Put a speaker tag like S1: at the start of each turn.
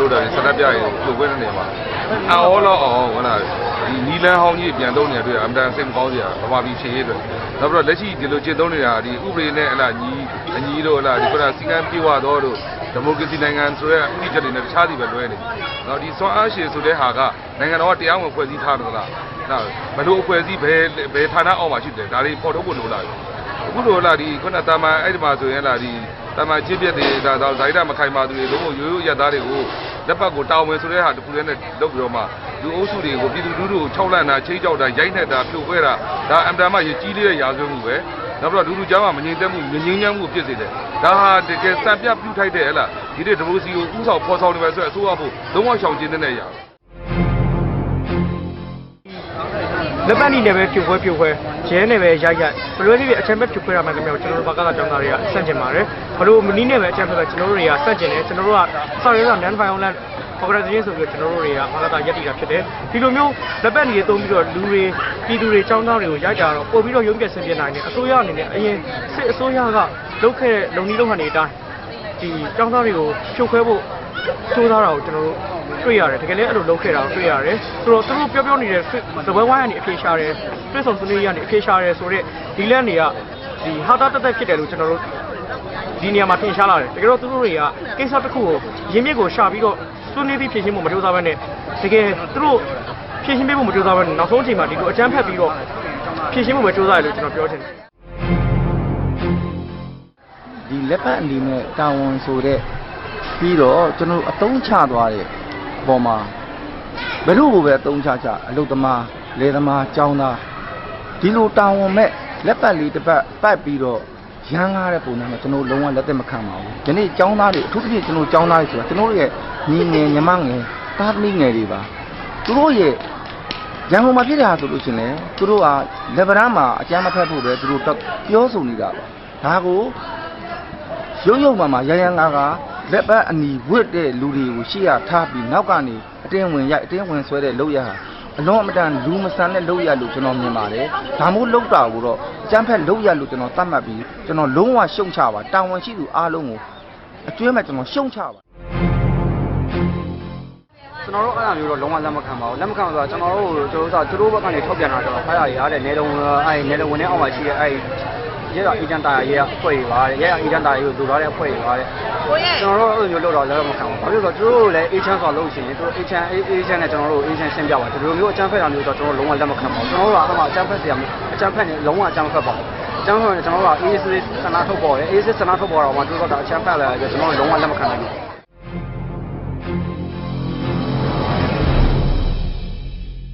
S1: လုပ်တာဆန္ဒပြရင်လူပွဲနေမှာအော်တော့အောင်ဟုတ်လားဒီနီလန်းဟောင်းကြီးပြန်သုံးနေတဲ့တွေ့အမှန်တန်စိတ်မကောင်းစရာဗမာပြည်ရှင်ရေးအတွက်နောက်ပြီးတော့လက်ရှိဒီလိုကျင့်သုံးနေတာဒီဥပဒေနဲ့ဟလာညီအညီတို့ဟလာဒီကစီကံပြေဝတော့တို့ဒီမိုကရေစီနိုင်ငံဆိုတဲ့ဥပဒေချက်တွေနဲ့တခြားစီပဲလွဲနေနော်ဒီစွမ်းအားရှင်ဆိုတဲ့ဟာကနိုင်ငံတော်ကတရားဝင်ဖွဲ့စည်းထားတယ်လားနော်ဘယ်လိုအဖွဲ့အစည်းဘယ်ဘယ်ဌာနအောက်မှာရှိတယ်ဒါတွေပေါ်ထုတ်ဖို့လိုလား အခုလိုလာဒီခုနတာမန်အဲ့ဒီမှာဆိုရင်လာဒီတာမန်ချင်းပြက်တွေဒါတော့ဇိုင်းတာမခိုင်ပါသူတွေလုံးဝရိုးရိုးရက်သားတွေကိုလက်ပတ်ကိုတောင်းမယ်ဆိုတဲ့ဟာတစ်ခုတည်းနဲ့လုပ်ပြီးတော့မှလူအုပ်စုတွေကိုပြည်သူလူထုကိုခြောက်လန့်တာချိတ်ကြောက်တာရိုက်နှက်တာဖြိုခွဲတာဒါအမ်တန်မှရကြီးလေးတဲ့ရာဇဝတ်မှုပဲနောက်ပြီးတော့လူလူကြားမှာမငြိမ်သက်မှုငြိမ်ငြိမ်မှုဖြစ်စေတယ်ဒါဟာတကယ်စံပြပြုထိုက်တဲ့ဟဲ့လားဒီနေ့ဒီမိုစီကိုဥဆောင်ဖော်ဆောင်နေမယ်ဆိုတော့အစိုးရဖို့လုံးဝရှောင်ကျဉ်တဲ့နေရာ
S2: လက်ပတ်နီနဲ့ပဲဖြိုခွဲဖြိုခွဲ ရဲနဲ့ပဲရိုက်ရိုက်ဘလွဲလေးတွေအချမ်းပဲဖြိုခွဲရမှလည်းကျွန်တော်တို့ဘာကကကျောင်းသားတွေကစန့်ကျင်ပါတယ်ဘလို့မနီးနဲ့ပဲအချမ်းပဲကျွန်တော်တို့တွေကစန့်ကျင်တယ်ကျွန်တော်တို့ကဆောက်ရဲဆောင် non violent organization ဆိုပြီးတော့ကျွန်တော်တို့တွေကဘာကကရက်တည်တာဖြစ်တယ်ဒီလိုမျိုးလက်ပတ်နီတွေတုံးပြီးတော့လူတွေပြည်သူတွေကျောင်းသားတွေကိုရိုက်ကြတော့ပို့ပြီးတော့ရုံးပြဆင်ပြနိုင်တယ်အစိုးရအနေနဲ့အရင်စစ်အစိုးရကလုပ်ခဲ့တဲ့လုံနီးလုံဟန်တွေအတိုင်းဒီကျောင်းသားတွေကိုဖြိုခွဲဖို့စူးစမ်းတာကိုကျွန်တော်တို့ တွေ့ရတယ်တကယ်လည်းအဲ့လိုလုပ်ခဲ့တာကိုတွေ့ရတယ်ဆိုတော့သူတို့ပြောပြောနေတဲ့စပွဲဝိုင်းကနေအဖြေရှာတယ်တွဲဆောင်စနေရကနေအဖြေရှာတယ်ဆိုတော့ဒီလက်နေကဒီဟာတာတက်တက်ဖြစ်တယ်လို့ကျွန်တော်တို့ဒီနေရာမှာထင်ရှားလာတယ်တကယ်တော့သူတို့တွေကကိစ္စတစ်ခုကိုရင်းမြစ်ကိုရှာပြီးတော့ဆွေးနွေးပြီးဖြေရှင်းဖို့မကြိုးစားဘဲနဲ့တကယ်သူတို့ဖြေရှင်းပေးဖို့မကြိုးစားဘဲနဲ့နောက်ဆုံးအချိန်မှာဒီလိုအကြမ်းဖက်ပြီးတော့ဖြေရှင်းဖို့ပဲကြိုးစားရလို့ကျွန်တော်ပြောချင်တယ်
S3: ဒီလက်ပတ်အနေနဲ့တာဝန်ဆိုတဲ့ပြီးတော့ကျွန်တော်တို့အတုံးချသွားတဲ့ ပုံမှာဘယ်လို့ကိုပဲအတုံးချချအလုတ်သမားလေသမားចောင်းသားဒီလိုတာဝန်မဲ့လက်ပတ်လေးတစ်ပတ်ပတ်ပြီးတော့ရမ်းကားတဲ့ပုံစံနဲ့ကျွန်တော်တို့လုံးဝလက်သက်မခံပါဘူး။ဒီနေ့ចောင်းသားတွေအထူးသဖြင့်ကျွန်တော်ចောင်းသားတွေဆိုတာကျွန်တော်တို့ရဲ့ညီငယ်ညီမငယ်တာသမီငယ်တွေပါ။သူတို့ရဲ့ရန်ကုန်မှာဖြစ်တာဆိုလို့ရှိရင်လေသူတို့ကလက်ဗရမ်းမှာအကြမ်းမဖက်ဖို့ပဲသူတို့ပြောဆိုနေတာပါ။ဒါကို ရုံရုံမှမှရရန်ကားက လက်ပတ်အနီဝတ်တဲ့လူတွေကိုရှေ့ရထားပြီးနောက်ကနေအတင်းဝင်ရိုက်အတင်းဝင်ဆွဲတဲ့လောက်ရဟာအလွန်အမတန်လူမဆန်တဲ့လောက်ရလို့ကျွန်တော်မြင်ပါတယ်ဒါမို့လောက်တာကိုတော့အကျန်းဖက်လောက်ရလို့ကျွန်တော်သတ်မှတ်ပြီးကျွန်တော်လုံးဝရှုံချပါတာဝန်ရှိသူအားလုံးကိုအကျွဲမဲ့ကျွန်တော်ရှုံချပါ
S4: ကျွန်တော်တို့အဲ့ဒါမျိုးတော့လုံးဝလက်မခံပါဘူးလက်မခံဆိုတော့ကျွန်တော်တို့ကျွန်တော်တို့ကသူတို့ဘက်ကနေထုတ်ပြန်တာတော့ဖားရရတဲ့နေလုံးအဲ့နေလုံးဝင်နေအောင်မှရှိတဲ့အဲ့ရဲတော့အေဂျင့်တာရဲအဖွဲ့တွေပါတဲ့ရဲအေဂျင့်တာတွေကိုသူထားတဲ့အဖွဲ့တွေပါတဲ့ ကျွန်တော်တို့အဲ့လိုမျိုးလုပ်တော့လည်းမခံဘူးဘာဖြစ်လို့လဲဆိုတော့သူတို့လည်းအေဂျင့်ဆိုလို့ရှိရင်သူတို့အေဂျင့်အေဂျင့်နဲ့ကျွန်တော်တို့အေဂျင့်ရှင်းပြပါဒီလိုမျိုးအကြမ်းဖက်တာမျိုးတော့ကျွန်တော်တို့လုံးဝလက်မခံပါဘူးကျွန်တော်တို့ကအမှအကြမ်းဖက်စရာအကြမ်းဖက်နေလုံးဝအကြမ်းဖက်ပါဘူးအကြမ်းဖက်ကျွန်တော်တို့ကအေးစစ်စနာထုတ်ပေါ်တယ်အေးစစ်စနာထုတ်ပေါ်တော့မှသူတို့ကအချမ်းဖက်လာတယ်ကျွန်တော်တို့လုံးဝလက်မခံနိုင်ဘူး